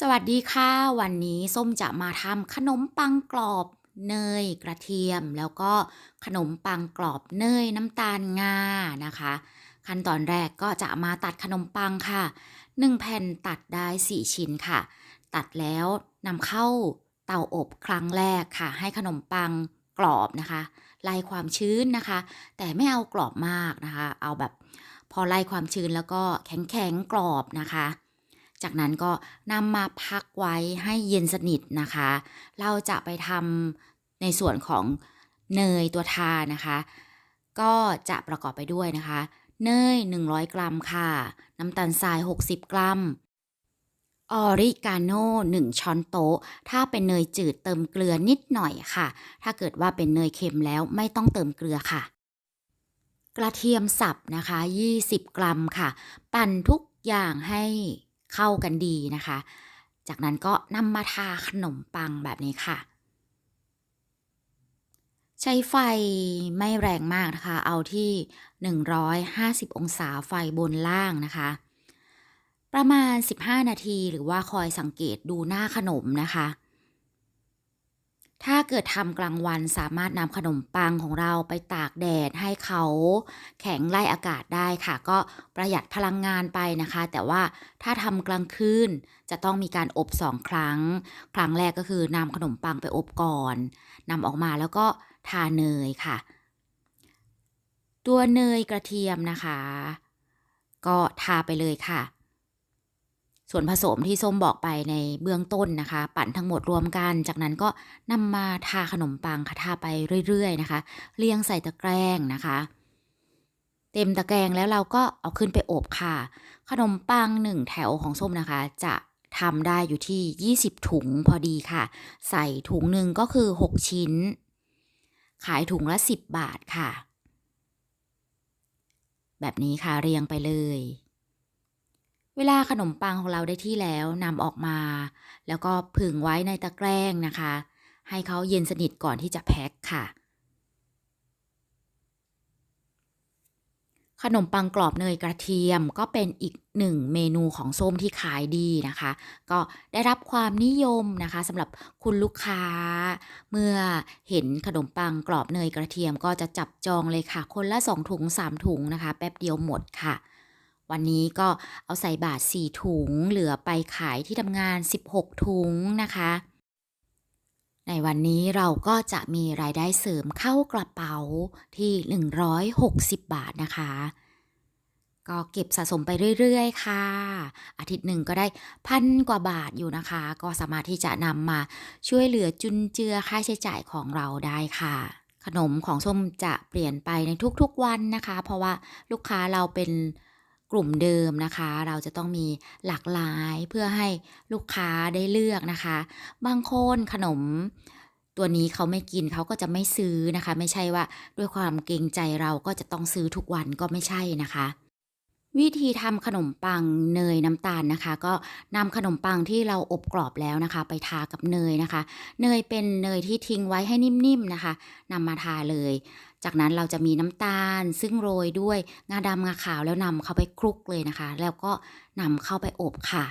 สวัสดีค่ะ วันนี้ส้มจะมาทำขนมปังกรอบเนยกระเทียม แล้วก็ขนมปังกรอบเนยน้ำตาลงานะคะ ขั้นตอนแรกก็จะมาตัดขนมปังค่ะ 1 แผ่นตัดได้ 4 ชิ้นค่ะ ตัดแล้วนำเข้าเตาอบครั้งแรกค่ะ ให้ขนมปังกรอบนะคะไล่ความชื้นนะคะ แต่ไม่เอากรอบมากนะคะ เอาแบบพอไล่ความชื้นแล้วก็แข็งๆกรอบนะคะ จากนั้นก็นำมาพักไว้ให้เย็นสนิทนะคะ เราจะไปทำในส่วนของเนยตัวทานะคะ ก็จะประกอบไปด้วยนะคะ เนย 100 กรัมค่ะ น้ำตาลทราย 60 กรัมออริกาโน่1ช้อนโต๊ะ ถ้าเป็นเนยจืดเติมเกลือนิดหน่อยค่ะ ถ้าเกิดว่าเป็นเนยเค็มแล้วไม่ต้องเติมเกลือค่ะ กระเทียมสับนะคะ 20 กรัมค่ะ ปั่นทุกอย่างให้ เข้ากันดีนะคะ จากนั้นก็นำมาทาขนมปังแบบนี้ค่ะ ใช้ไฟไม่แรงมากนะคะ เอาที่ 150 องศาไฟบนล่างนะคะ ประมาณ 15 นาทีหรือว่าคอยสังเกตดูหน้าขนมนะคะ ถ้าเกิดทำกลางวันสามารถนำขนมปังของเราไปตากแดดให้เขาแข็งไล่อากาศได้ค่ะ ก็ประหยัดพลังงานไปนะคะ แต่ว่าถ้าทำกลางคืนจะต้องมีการอบสองครั้ง ครั้งแรกก็คือนำขนมปังไปอบก่อนนำออกมาแล้วก็ทาเนยค่ะ ตัวเนยกระเทียมนะคะ ก็ทาไปเลยค่ะ ส่วนผสมที่ส้มบอกไปในเบื้องต้นนะคะ ปั่นทั้งหมดรวมกัน จากนั้นก็นำมาทาขนมปังค่ะทาไปเรื่อยๆนะคะ เรียงใส่ตะแกรงนะคะ เต็มตะแกรงแล้วเราก็เอาขึ้นไปอบค่ะ ขนมปังหนึ่งแถวของส้มนะคะ จะทำได้อยู่ที่ 20 ถุงพอดีค่ะ ใส่ถุงหนึ่งก็คือ 6 ชิ้น ขายถุงละ 10 บาทค่ะ แบบนี้ค่ะเรียงไปเลย เวลาขนมปังของเราได้ที่แล้วนำออกมา แล้วก็ผึ่งไว้ในตะแกรงนะคะ ให้เขาเย็นสนิทก่อนที่จะแพ็คค่ะ ขนมปังกรอบเนยกระเทียมก็เป็นอีกหนึ่งเมนูของส้มที่ขายดีนะคะ ก็ได้รับความนิยมนะคะสำหรับคุณลูกค้า เมื่อเห็นขนมปังกรอบเนยกระเทียมก็จะจับจองเลยค่ะ คนละ 2 ถุง 3 ถุงนะคะ แป๊บเดียวหมดค่ะ วันนี้ก็เอาใส่บาท4ถุง เหลือไปขายที่ทำงาน 16 ถุงนะคะ ในวันนี้เราก็จะมีรายได้เสริมเข้ากระเป๋าที่ 160 บาทนะคะ ก็เก็บสะสมไปเรื่อยๆ ค่ะ อาทิตย์หนึ่งก็ได้พันกว่าบาทอยู่นะคะ ก็สามารถที่จะนำมาช่วยเหลือจุนเจือค่าใช้จ่ายของเราได้ค่ะขนมของส้มจะเปลี่ยนไปในทุกๆวันนะคะ เพราะว่าลูกค้าเราเป็น กลุ่มเดิมนะคะ เราจะต้องมีหลากหลายเพื่อให้ลูกค้าได้เลือกนะคะ บางคนขนมตัวนี้เขาไม่กินเขาก็จะไม่ซื้อนะคะ ไม่ใช่ว่าด้วยความเกรงใจเราก็จะต้องซื้อทุกวันก็ไม่ใช่นะคะ วิธีทำขนมปังเนยน้ำตาลนะคะ ก็นำขนมปังที่เราอบกรอบแล้วนะคะ ไปทากับเนยนะคะ เนยเป็นเนยที่ทิ้งไว้ให้นิ่มๆนะคะนำมาทาเลย จากนั้นเราจะมีน้ำตาล ซึ่งโรยด้วยงาดำงาขาวแล้วนำเข้าไปคลุกเลยนะคะ แล้วก็นำเข้าไปอบค่ะ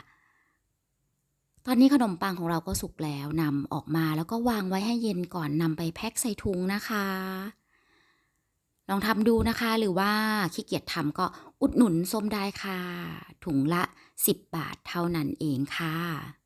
ตอนนี้ขนมปังของเราก็สุกแล้วนำออกมาแล้วก็วางไว้ให้เย็นก่อนนำไปแพ็คใส่ถุงนะคะ ลองทำดูนะคะ หรือว่าขี้เกียจทำก็อุดหนุนส้มได้ค่ะ ถุงละ 10 บาทเท่านั้นเองค่ะ